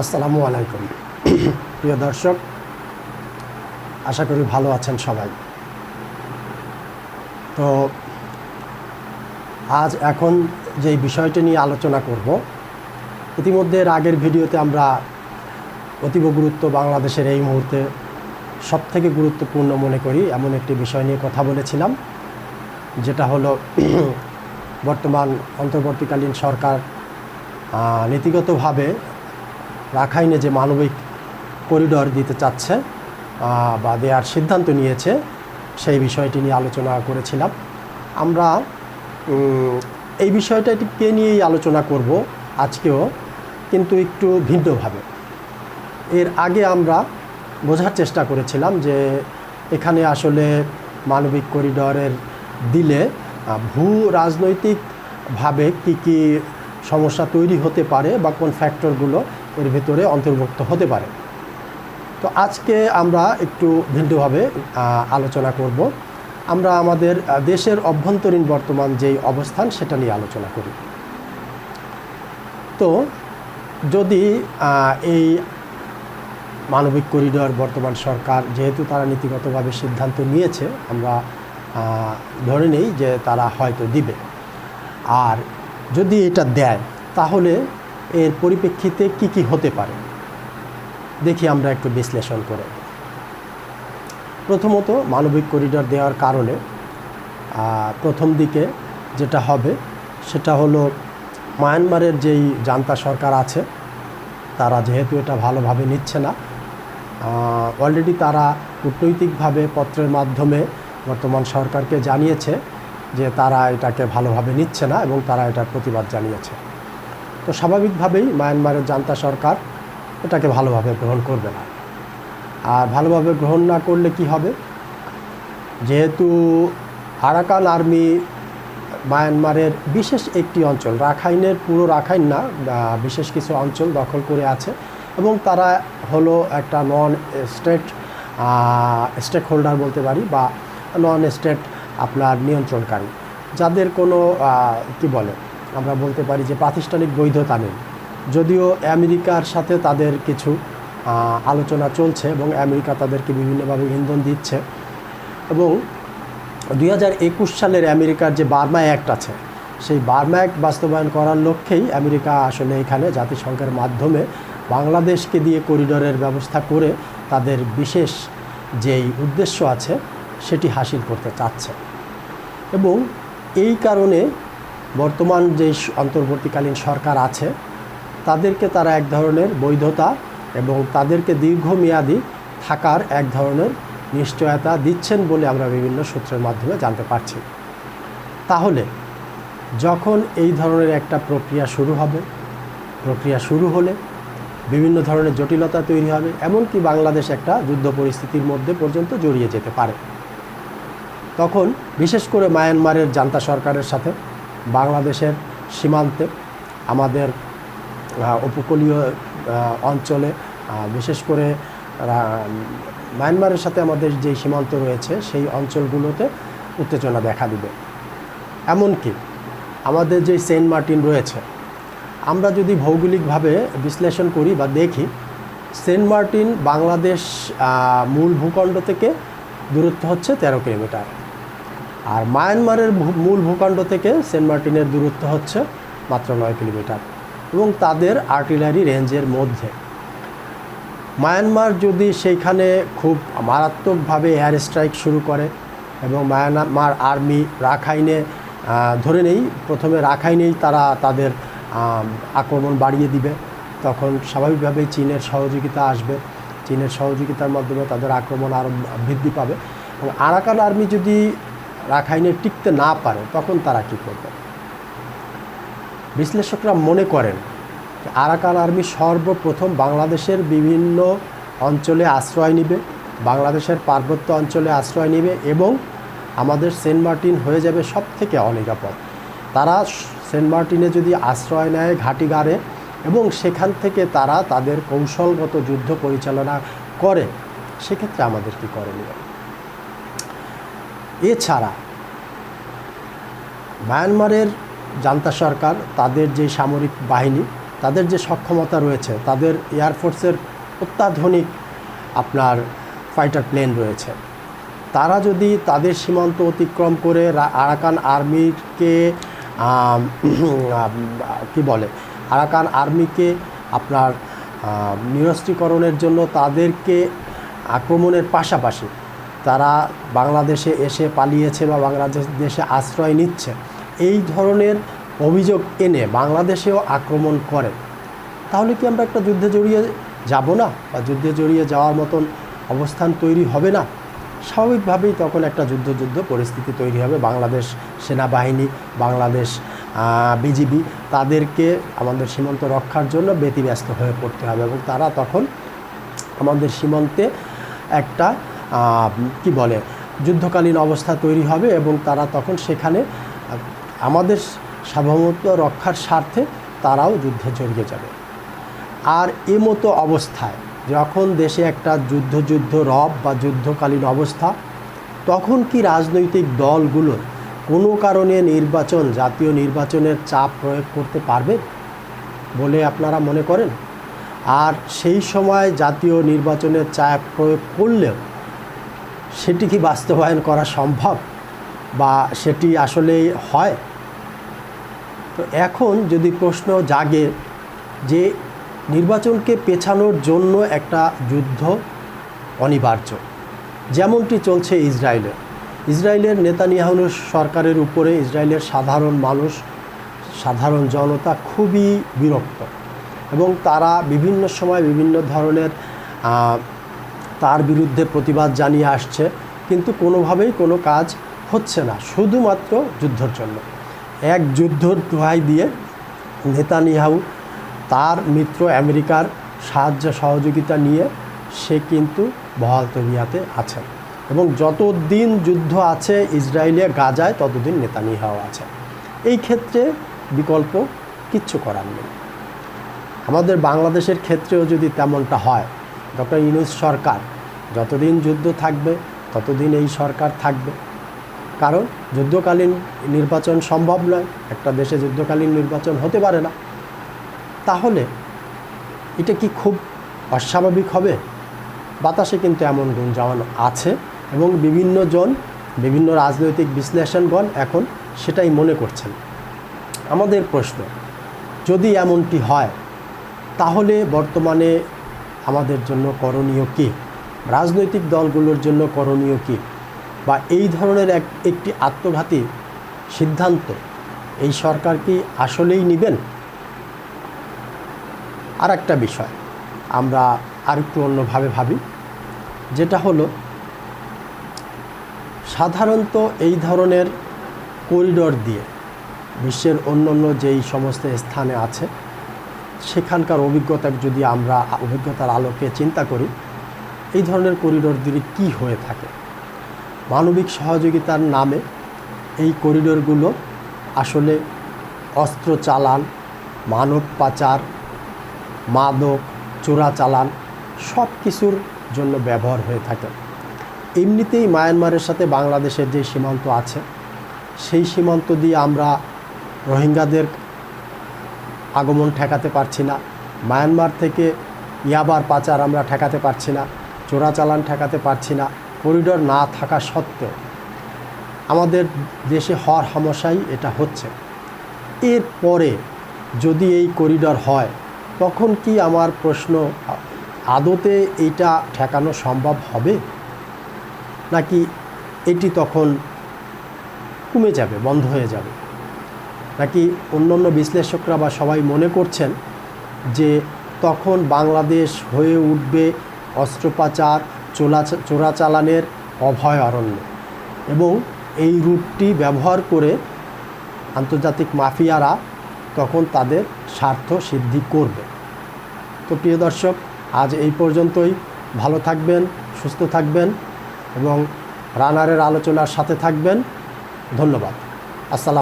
আসসালামু আলাইকুম। প্রিয় দর্শক, আশা করি ভালো আছেন সবাই। তো আজ এখন যে বিষয়টি নিয়ে আলোচনা করব, ইতিমধ্যে আগের ভিডিওতে আমরা অতীব গুরুত্ব বাংলাদেশের এই মুহূর্তে সবথেকে গুরুত্বপূর্ণ মনে করি এমন একটি বিষয় নিয়ে কথা বলেছিলাম, যেটা হলো বর্তমান অন্তর্বর্তীকালীন সরকার নীতিগতভাবে রাখাইনে যে মানবিক করিডর দিতে চাচ্ছে বা দেওয়ার সিদ্ধান্ত নিয়েছে, সেই বিষয়টি নিয়ে আলোচনা করেছিলাম। আমরা এই বিষয়টাকে নিয়েই আলোচনা করব আজকেও, কিন্তু একটু ভিন্নভাবে। এর আগে আমরা বোঝার চেষ্টা করেছিলাম যে, এখানে আসলে মানবিক করিডরের দিলে ভূ রাজনৈতিকভাবে কী কী সমস্যা তৈরি হতে পারে বা কোন ফ্যাক্টরগুলো এর ভেতরে অন্তর্ভুক্ত হতে পারে। তো আজকে আমরা একটু ভিন্নভাবে আলোচনা করব। আমরা আমাদের দেশের অভ্যন্তরীণ বর্তমান যেই অবস্থান, সেটা নিয়ে আলোচনা করি। তো যদি এই মানবিক করিডর, বর্তমান সরকার যেহেতু তারা নীতিগতভাবে সিদ্ধান্ত নিয়েছে, আমরা ধরে নেই যে তারা হয়তো দিবে। আর যদি এটা দেয়, তাহলে এর পরিপ্রেক্ষিতে কি কি হতে পারে? দেখি আমরা একটু বিশ্লেষণ করে। প্রথমত মানবিক করিডর দেওয়ার কারণে প্রথম দিকে যেটা হবে সেটা হলো মায়ানমারের যেই জান্তা সরকার আছে, তারা যেহেতু এটা ভালোভাবে নিচ্ছে না অলরেডি তারা কূটনৈতিকভাবে পত্রের মাধ্যমে বর্তমান সরকারকে জানিয়েছে যে তারা এটাকে ভালোভাবে নিচ্ছে না এবং তারা এটার প্রতিবাদ জানিয়েছে। তো স্বাভাবিকভাবেই মায়ানমারের জান্তা সরকার এটাকে ভালোভাবে গ্রহণ করবে না। আর ভালোভাবে গ্রহণ না করলে কি হবে? যেহেতু আরাকান আর্মি মায়ানমারের বিশেষ একটি অঞ্চল, রাখাইনের, পুরো রাখাইন না বিশেষ কিছু অঞ্চল দখল করে আছে এবং তারা হলো একটা নন স্টেট স্টেক হোল্ডার বলতে পারি, বা নন স্টেট আপনার নিয়ন্ত্রণকারী। যাদের কোনো কি বলে আমরা বলতে পারি যে প্রাতিষ্ঠানিক বৈধতা নেই। যদিও আমেরিকার সাথে তাদের কিছু আলোচনা চলছে এবং আমেরিকা তাদেরকে বিভিন্নভাবে ইন্ধন দিচ্ছে। এবং দুই হাজার একুশ সালের আমেরিকার যে বার্মা অ্যাক্ট আছে, সেই বার্মা অ্যাক্ট বাস্তবায়ন করার লক্ষ্যেই আমেরিকা আসলে এখানে জাতিসংঘের মাধ্যমে বাংলাদেশকে দিয়ে করিডোরের ব্যবস্থা করে তাদের বিশেষ যেই উদ্দেশ্য আছে, সেটি হাসিল করতে চাচ্ছে। এবং এই কারণে বর্তমান যে অন্তর্বর্তীকালীন সরকার আছে, তাদেরকে তারা এক ধরনের বৈধতা এবং তাদেরকে দীর্ঘমেয়াদী থাকার এক ধরনের নিশ্চয়তা দিচ্ছেন বলে আমরা বিভিন্ন সূত্রের মাধ্যমে জানতে পারছি। তাহলে, যখন এই ধরনের একটা প্রক্রিয়া শুরু হবে, প্রক্রিয়া শুরু হলে বিভিন্ন ধরনের জটিলতা তৈরি হবে, এমনকি বাংলাদেশ একটা যুদ্ধ পরিস্থিতির মধ্যে পর্যন্ত জড়িয়ে যেতে পারে। তখন বিশেষ করে মায়ানমারের জান্তা সরকারের সাথে বাংলাদেশের সীমান্তে আমাদের উপকূলীয় অঞ্চলে বিশেষ করে মায়ানমারের সাথে আমাদের যে সীমান্ত রয়েছে, সেই অঞ্চলগুলোতে উত্তেজনা দেখা দিবে। এমনকি আমাদের যে সেন্ট মার্টিন রয়েছে, আমরা যদি ভৌগোলিকভাবে বিশ্লেষণ করি বা দেখি, সেন্ট মার্টিন বাংলাদেশ মূল ভূখণ্ড থেকে দূরত্ব হচ্ছে তেরো কিলোমিটার। আর মায়ানমারের মূল ভূখণ্ড থেকে সেন্ট মার্টিনের দূরত্ব হচ্ছে মাত্র নয় কিলোমিটার এবং তাদের আর্টিলারি রেঞ্জের মধ্যে। মায়ানমার যদি সেইখানে খুব মারাত্মকভাবে এয়ার স্ট্রাইক শুরু করে এবং মায়ানমার আর্মি রাখাইনে ধরে নেই, প্রথমে রাখাইনেই তারা তাদের আক্রমণ বাড়িয়ে দিবে, তখন স্বাভাবিকভাবেই চীনের সহযোগিতা আসবে। চীনের সহযোগিতার মাধ্যমে তাদের আক্রমণ আরও বৃদ্ধি পাবে। এবং আরাকান আর্মি যদি রাখাইনে টিকতে না পারে, তখন তারা কী করবে? বিশ্লেষকরা মনে করেন আরাকান আর্মি সর্বপ্রথম বাংলাদেশের বিভিন্ন অঞ্চলে আশ্রয় নেবে, বাংলাদেশের পার্বত্য অঞ্চলে আশ্রয় নেবে এবং আমাদের সেন্ট মার্টিন হয়ে যাবে সব থেকে অনিরাপদ। তারা সেন্ট মার্টিনে যদি আশ্রয় নেয় ঘাঁটি গাড়ে এবং সেখান থেকে তারা তাদের কৌশলগত যুদ্ধ পরিচালনা করে, সেক্ষেত্রে আমাদের কি করণীয়? এছাড়া মায়ানমারের জান্তা সরকার, তাদের যে সামরিক বাহিনী, তাদের যে সক্ষমতা রয়েছে, তাদের এয়ারফোর্সের অত্যাধুনিক আপনার ফাইটার প্লেন রয়েছে। তারা যদি তাদের সীমান্ত অতিক্রম করে আরাকান আর্মিকে কি বলে, আরাকান আর্মিকে আপনার নিরস্ত্রীকরণের জন্য তাদেরকে আক্রমণের পাশাপাশি তারা বাংলাদেশে এসে পালিয়েছে বা বাংলাদেশ দেশে আশ্রয় নিচ্ছে। এই ধরনের অভিযোগ এনে বাংলাদেশেও আক্রমণ করে। তাহলে কি আমরা একটা যুদ্ধে জড়িয়ে যাব না? বা যুদ্ধে জড়িয়ে যাওয়ার মতন অবস্থান তৈরি হবে না? স্বাভাবিকভাবেই তখন একটা যুদ্ধ যুদ্ধ পরিস্থিতি তৈরি হবে। বাংলাদেশ সেনাবাহিনী, বাংলাদেশ বিজিবি তাদেরকে আমাদের সীমান্ত রক্ষার জন্য ব্যতিব্যস্ত হয়ে পড়তে হবে এবং তারা তখন আমাদের সীমান্তে একটা কি বলে, যুদ্ধকালীন অবস্থা তৈরি হবে এবং তারা তখন সেখানে, আমাদের সার্বভৌমত্ব রক্ষার স্বার্থে তারাও যুদ্ধে জড়িয়ে যাবে। আর এ মতো অবস্থায় যখন দেশে একটা যুদ্ধ যুদ্ধ রব বা যুদ্ধকালীন অবস্থা, তখন কি রাজনৈতিক দলগুলো কোনো কারণে নির্বাচন, জাতীয় নির্বাচনের চাপ প্রয়োগ করতে পারবে বলে আপনারা মনে করেন? আর সেই সময় জাতীয় নির্বাচনের চাপ প্রয়োগ করলেও সেটি কি বাস্তবায়ন করা সম্ভব বা সেটি আসলেই হয়? তো এখন যদি প্রশ্ন জাগে যে নির্বাচনকে পেছানোর জন্য একটা যুদ্ধ অনিবার্য, যেমনটি চলছে ইসরায়েলে। ইসরায়েলের নেতানিয়াহুর সরকারের উপরে ইসরায়েলের সাধারণ মানুষ, সাধারণ জনতা খুবই বিরক্ত এবং তারা বিভিন্ন সময় বিভিন্ন ধরনের তার বিরুদ্ধে প্রতিবাদ জানিয়ে আসছে, কিন্তু কোনোভাবেই কোনো কাজ হচ্ছে না, শুধুমাত্র যুদ্ধর জন্য। এক যুদ্ধর দোহাই দিয়ে নেতানিয়াহু তার মিত্র আমেরিকার সাহায্য সহযোগিতা নিয়ে সে কিন্তু বহাল তবিয়াতে আছেন এবং যতদিন যুদ্ধ আছে ইসরায়েলে গাজায়, ততদিন নেতানিয়াহু আছে এই ক্ষেত্রে বিকল্প কিচ্ছু করার নেই। আমাদের বাংলাদেশের ক্ষেত্রেও যদি তেমনটা হয়, ডক্টর ইউনুস সরকার যতদিন যুদ্ধ থাকবে, ততদিন এই সরকার থাকবে। কারণ যুদ্ধকালীন নির্বাচন সম্ভব নয়, একটা দেশে যুদ্ধকালীন নির্বাচন হতে পারে না। তাহলে এটা কি খুব অস্বাভাবিক হবে? বাতাসে কিন্তু এমন গুঞ্জন আছে এবং বিভিন্ন জন, বিভিন্ন রাজনৈতিক বিশ্লেষণগণ এখন সেটাই মনে করছেন। আমাদের প্রশ্ন, যদি এমনটি হয়, তাহলে বর্তমানে আমাদের জন্য করণীয় কী? রাজনৈতিক দলগুলোর জন্য করণীয় কী? বা এই ধরনের এক, একটি আত্মঘাতী সিদ্ধান্ত এই সরকার কি আসলেই নেবেন? আর একটা বিষয়, আমরা আর একটু অন্যভাবে ভাবি। যেটা হলো, সাধারণত এই ধরনের করিডর দিয়ে বিশ্বের অন্য অন্য যেই সমস্ত স্থানে আছে, সেখানকার অভিজ্ঞতা যদি আমরা অভিজ্ঞতার আলোকে চিন্তা করি এই ধরনের করিডোর দিয়ে কী হয়ে থাকে? মানবিক সহযোগিতার নামে এই করিডোরগুলো আসলে অস্ত্র চালান, মানব পাচার, মাদক চোরাচালান সব কিছুর জন্য ব্যবহার হয়ে থাকে। এমনিতেই মায়ানমারের সাথে বাংলাদেশের যে সীমান্ত আছে, সেই সীমান্ত দিয়ে আমরা রোহিঙ্গাদের আগমন ঠেকাতে পারছি না। মায়ানমার থেকে ইয়াবার পাচার আমরা ঠেকাতে পারছি না। চোরাচালান ঠেকাতে পারছি না, করিডোর না থাকা সত্ত্বেও। আমাদের দেশে হওয়ার হামশাই এটা হচ্ছে। এরপরে যদি এই করিডর হয়, তখন কি আমার প্রশ্ন, আদতে এইটা ঠেকানো সম্ভব হবে? নাকি এটি তখন কমে যাবে, বন্ধ হয়ে যাবে? নাকি অন্য অন্য বিশ্লেষকরা বা সবাই মনে করছেন যে তখন বাংলাদেশ হয়ে উঠবে অস্ত্রোপাচার, চোলা, চোরাচালানের অভয়ারণ্য এবং এই রুটটি ব্যবহার করে আন্তর্জাতিক মাফিয়ারা তখন তাদের স্বার্থ সিদ্ধি করবে। তো প্রিয় দর্শক, আজ এই পর্যন্তই। ভালো থাকবেন, সুস্থ থাকবেন এবং রানারের আলোচনার সাথে থাকবেন। ধন্যবাদ। আসসালাম